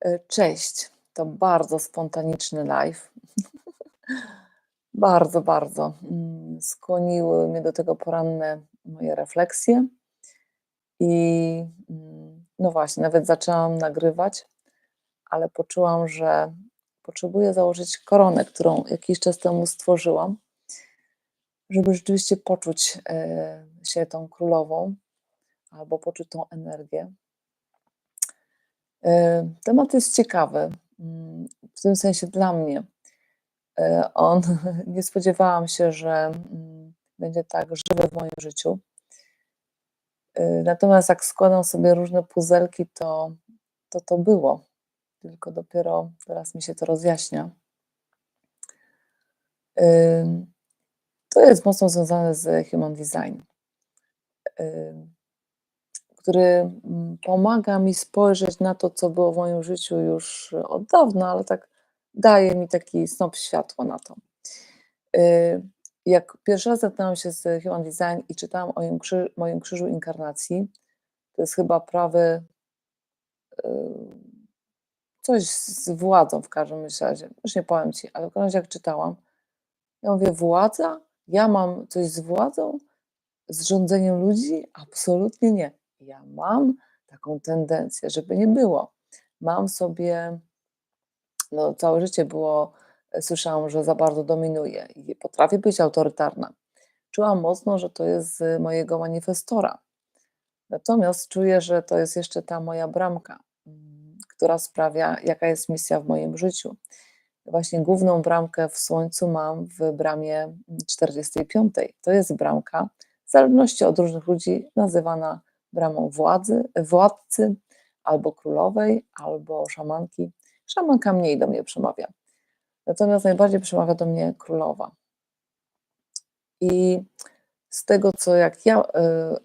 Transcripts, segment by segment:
E, cześć. To bardzo spontaniczny live. Bardzo, bardzo. Mm, skłoniły mnie do tego poranne moje refleksje. I mm, no właśnie, nawet zaczęłam nagrywać, ale poczułam, że potrzebuję założyć koronę, którą jakiś czas temu stworzyłam, żeby rzeczywiście poczuć e, się tą królową albo poczuć tą energię. E, temat jest ciekawy, mm, w tym sensie dla mnie. E, on nie spodziewałam się, że mm, będzie tak żywy w moim życiu. E, natomiast jak składam sobie różne puzelki, to to, to było. Tylko dopiero teraz mi się to rozjaśnia. To jest mocno związane z human design który mm, pomaga mi spojrzeć na to, co było w moim życiu już od dawna, ale tak daje mi taki snop światła na to. Y, jak pierwszy raz zetknęłam się z Human Design i czytałam o moim, krzyżu, moim krzyżu inkarnacji, to jest chyba prawy coś z władzą w każdym razie, już nie powiem Ci, ale w każdym razie jak czytałam, ja mówię, władza? Ja mam coś z władzą? Z rządzeniem ludzi? Absolutnie nie. Ja mam taką tendencję, żeby nie było. Mam sobie, no całe życie było, e, słyszałam, że za bardzo dominuję i potrafię być autorytarna. Czułam mocno, że to jest z mojego manifestora. Natomiast czuję, że to jest jeszcze ta moja bramka, mm, która sprawia, jaka jest misja w moim życiu. Właśnie główną bramkę w Słońcu mam w bramie 45. To jest bramka, w zależności od różnych ludzi, nazywana bramą władzy, władcy, albo królowej, albo szamanki. Szamanka mniej do mnie przemawia. Natomiast najbardziej przemawia do mnie królowa. I z tego, co jak ja y,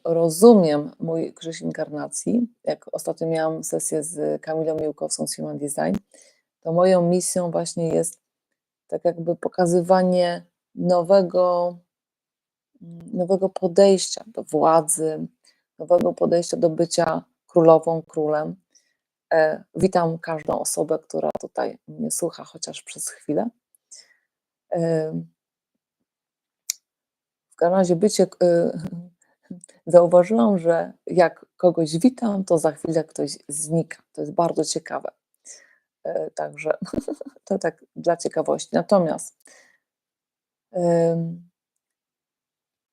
rozumiem mój krzyż inkarnacji, jak ostatnio miałam sesję z Kamilą Miłkowską z Human Design, to moją misją właśnie jest tak jakby pokazywanie nowego, nowego podejścia do władzy, nowego podejścia do bycia królową, królem. E, witam każdą osobę, która tutaj mnie słucha, chociaż przez chwilę. E, w każdym razie bycie, e, zauważyłam, że jak kogoś witam, to za chwilę ktoś znika. To jest bardzo ciekawe. Także to tak dla ciekawości. Natomiast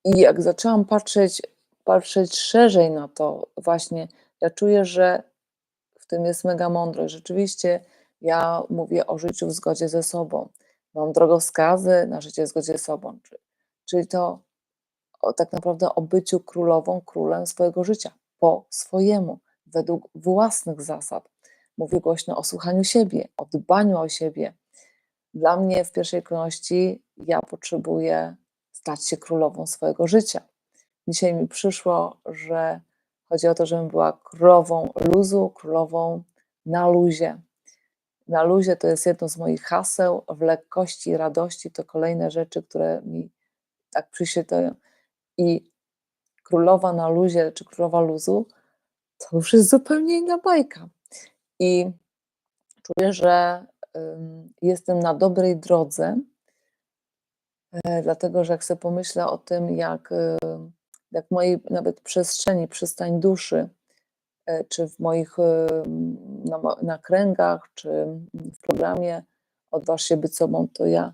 i jak zaczęłam patrzeć patrzeć szerzej na to, właśnie ja czuję, że w tym jest mega mądrość. Rzeczywiście ja mówię o życiu w zgodzie ze sobą. Mam drogowskazy na życie w zgodzie ze sobą. Czyli to o, tak naprawdę o byciu królową, królem swojego życia, po swojemu, według własnych zasad. Mówię głośno o słuchaniu siebie, o dbaniu o siebie. Dla mnie w pierwszej kolejności ja potrzebuję stać się królową swojego życia. Dzisiaj mi przyszło, że chodzi o to, żebym była królową luzu, królową na luzie. Na luzie to jest jedno z moich haseł, w lekkości i radości to kolejne rzeczy, które mi tak przyświecają. I królowa na luzie, czy królowa luzu, to już jest zupełnie inna bajka. I czuję, że jestem na dobrej drodze, e, dlatego że jak sobie pomyślę o tym, jak jak w mojej nawet przestrzeni, przystań duszy, e, czy w moich e, nakręgach, czy w programie Odważ się być sobą, to ja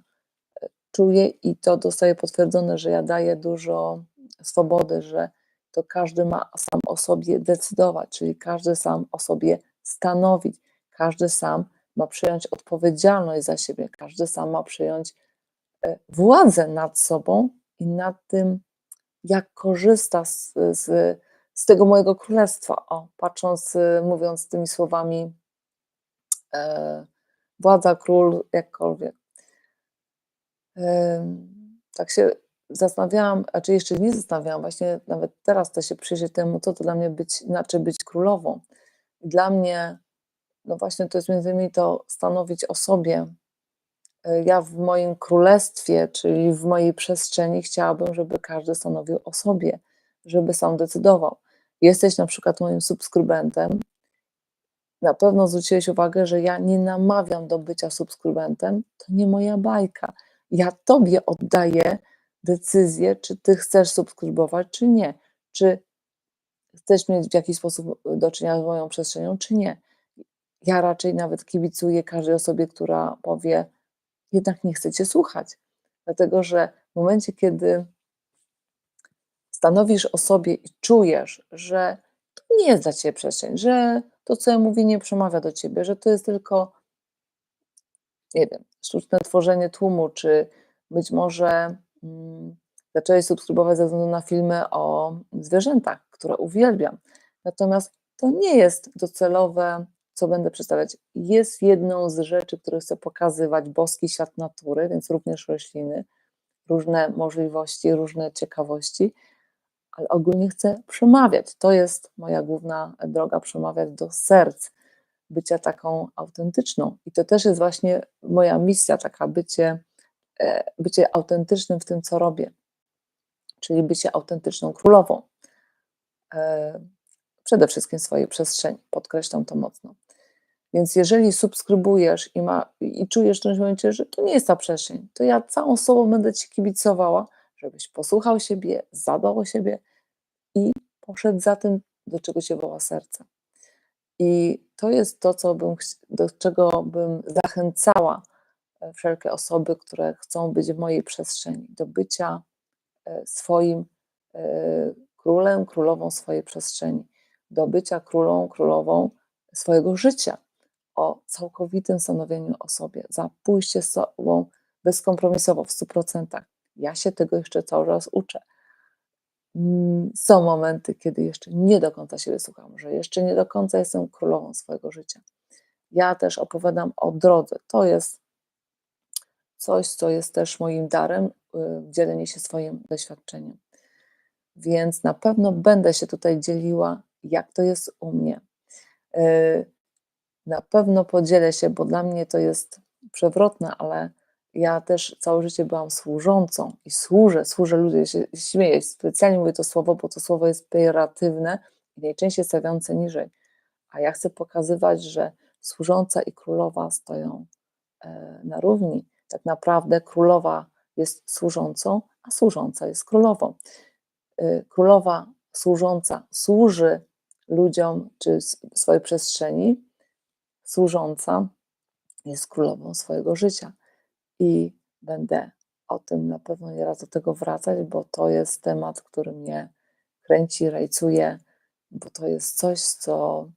e, czuję i to dostaję potwierdzone, że ja daję dużo swobody, że to każdy ma sam o sobie decydować, czyli każdy sam o sobie stanowić, każdy sam ma przyjąć odpowiedzialność za siebie, każdy sam ma przyjąć władzę nad sobą i nad tym, jak korzysta z, z, z tego mojego królestwa. O, patrząc, y, mówiąc tymi słowami, e, władza, król, jakkolwiek. E, tak się zastanawiałam, a czy jeszcze nie zastanawiałam, właśnie nawet teraz to się przyjrzeć temu, co to dla mnie być, inaczej być królową. Dla mnie, no właśnie to jest między innymi to stanowić o sobie, ja w moim królestwie, czyli w mojej przestrzeni, chciałabym, żeby każdy stanowił o sobie, żeby sam decydował. Jesteś na przykład moim subskrybentem na pewno zwróciłeś uwagę, że ja nie namawiam do bycia subskrybentem, to nie moja bajka. Ja tobie oddaję decyzję, czy ty chcesz subskrybować, czy nie. Czy chcesz mieć w jakiś sposób do czynienia z moją przestrzenią, czy nie. Ja raczej nawet kibicuję każdej osobie, która powie: „Jednak nie chcę cię słuchać”, dlatego że w momencie, kiedy stanowisz o sobie i czujesz, że to nie jest dla ciebie przestrzeń, że to, co ja mówię, nie przemawia do ciebie, że to jest tylko nie wiem, sztuczne tworzenie tłumu, czy być może, mm, zacząłeś subskrybować ze względu na filmy o zwierzętach, które uwielbiam. Natomiast to nie jest docelowe, co będę przedstawiać. Jest jedną z rzeczy, które chcę pokazywać, boski świat natury, więc również rośliny, różne możliwości, różne ciekawości, ale ogólnie chcę przemawiać. To jest moja główna droga, przemawiać do serc, bycia taką autentyczną. I to też jest właśnie moja misja, taka bycie, e, bycie autentycznym w tym, co robię, czyli bycie autentyczną królową. E, przede wszystkim swojej przestrzeni, podkreślam to mocno. Więc jeżeli subskrybujesz i, ma, i czujesz w którymś momencie, że to nie jest ta przestrzeń, to ja całą sobą będę Ci kibicowała, żebyś posłuchał siebie, zadbał o siebie i poszedł za tym, do czego Cię woła serce. I to jest to, co bym, do czego bym zachęcała e, wszelkie osoby, które chcą być w mojej przestrzeni, do bycia e, swoim e, królem, królową swojej przestrzeni, do bycia królą, królową swojego życia, o całkowitym stanowieniu o sobie, za pójście z sobą bezkompromisowo w 100%. Ja się tego jeszcze cały czas uczę. Mm, są momenty, kiedy jeszcze nie do końca siebie słucham, że jeszcze nie do końca jestem królową swojego życia. Ja też opowiadam o drodze. To jest coś, co jest też moim darem, y, dzielenie się swoim doświadczeniem. Więc na pewno będę się tutaj dzieliła, jak to jest u mnie. Y, na pewno podzielę się, bo dla mnie to jest przewrotne, ale ja też całe życie byłam służącą i służę, służę ludziom, się śmieję, specjalnie mówię to słowo, bo to słowo jest pejoratywne i najczęściej stawiające niżej. A ja chcę pokazywać, że służąca i królowa stoją e, na równi. Tak naprawdę królowa jest służącą, a służąca jest królową. E, królowa służąca służy ludziom czy swojej przestrzeni, służąca jest królową swojego życia i będę o tym na pewno nieraz do tego wracać, bo to jest temat, który mnie kręci, rajcuje, bo to jest coś, co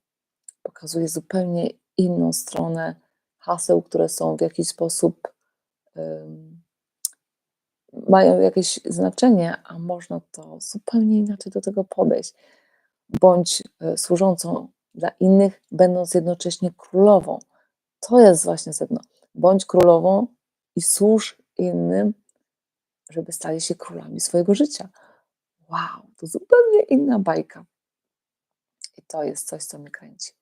pokazuje zupełnie inną stronę haseł, które są w jakiś sposób um, mają jakieś znaczenie, a można to zupełnie inaczej do tego podejść. Bądź e, służącą dla innych, będąc jednocześnie królową. To jest właśnie sedno. Bądź królową i służ innym, żeby stali się królami swojego życia. Wow, to zupełnie inna bajka. I to jest coś, co mnie kręci.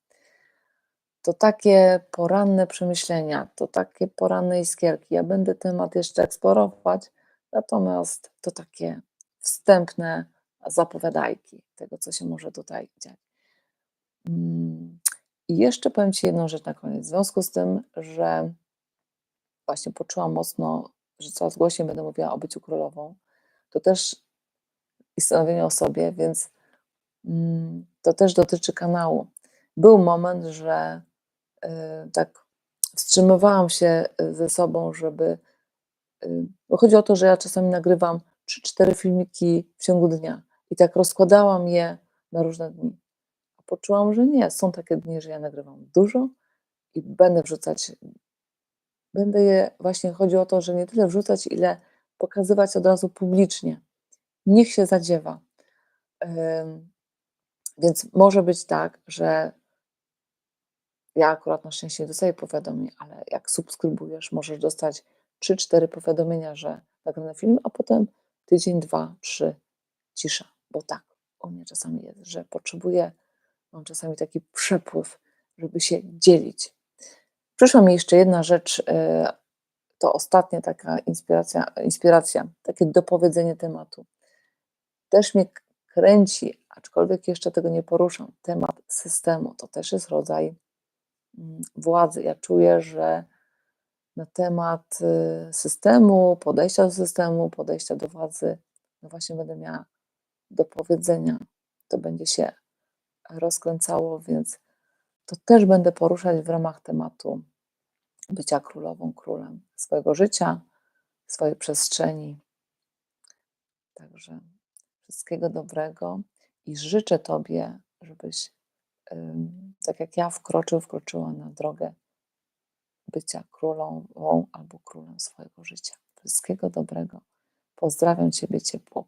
To takie poranne przemyślenia, to takie poranne iskierki. Ja będę temat jeszcze eksplorować, natomiast to takie wstępne zapowiadajki tego, co się może tutaj dziać. I jeszcze powiem Ci jedną rzecz na koniec. W związku z tym, że właśnie poczułam mocno, że coraz głośniej będę mówiła o byciu królową, to też i stanowieniu o sobie, więc mm, to też dotyczy kanału. Był moment, że y, tak wstrzymywałam się y, ze sobą, żeby. Y, bo chodzi o to, że ja czasami nagrywam 3-4 filmiki w ciągu dnia i tak rozkładałam je na różne dni. Poczułam, że nie. Są takie dni, że ja nagrywam dużo i będę wrzucać będę je, właśnie chodzi o to, że nie tyle wrzucać, ile pokazywać od razu publicznie. Niech się zadziewa. Więc może być tak, że ja akurat na szczęście nie dostaję powiadomień, ale jak subskrybujesz, możesz dostać 3-4 powiadomienia, że nagrane film, a potem tydzień, dwa, trzy, cisza. Bo tak, u mnie czasami jest, że potrzebuję, mam czasami taki przepływ, żeby się dzielić. Przyszła mi jeszcze jedna rzecz, e, to ostatnia taka inspiracja, inspiracja, takie dopowiedzenie tematu. Też mnie kręci, aczkolwiek jeszcze tego nie poruszam, temat systemu. To też jest rodzaj mm, władzy. Ja czuję, że na temat y, systemu, podejścia do systemu, podejścia do władzy, no właśnie będę miała do powiedzenia. To będzie się rozkręcało, więc to też będę poruszać w ramach tematu bycia królową, królem swojego życia, swojej przestrzeni. Także wszystkiego dobrego i życzę Tobie, żebyś, tak jak ja, wkroczył, wkroczyła na drogę bycia królową albo królem swojego życia. Wszystkiego dobrego. Pozdrawiam Ciebie ciepło.